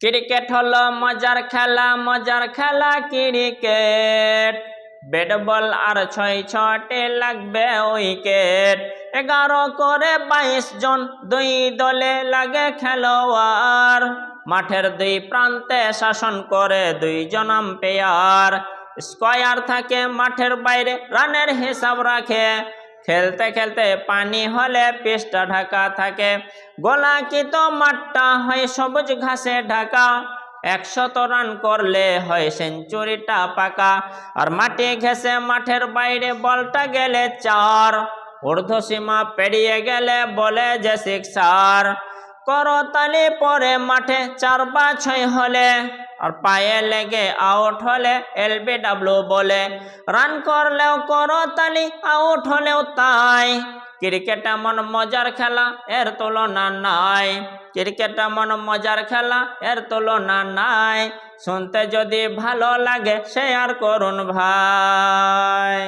Cricket হলো মজার খেলা মজার খেলা ক্রিকেট। ব্যাট বল আর ছয় ছটে লাগবে উইকেট। এগারো করে বাইশ জন দুই দলে লাগে খেলোয়াড়। মাঠের দুই প্রান্তে শাসন করে দুই দুইজন আম্পায়ার স্কোয়ার থাকে মাঠের বাইরে, রানের হিসাব রাখে। খেলতে খেলতে পানি হলে পিসটা ঢাকা থাকে। গোলাকিত মাঠটা হয় সবুজ ঘাসে ঢাকা। একশত রান করলে হয় সেঞ্চুরিটা পাকা। আর মাটি ঘেসে মাঠের বাইরে বলটা গেলে চার। ঊর্ধ্বসীমা পেরিয়ে গেলে বলে যে সিক্সার করতালি পরে মাঠে চার বা ছয় হলে আর পায়ে লেগে আউট হলে এলবি ডাব্লু বলে। রান করলেও করতালি আউট হলেও তাই। ক্রিকেট এমন মজার খেলা, এর তুলনা নাই। ক্রিকেট এমন মজার খেলা, এর তুলনা নাই। শুনতে যদি ভালো লাগে শেয়ার করুন ভাই।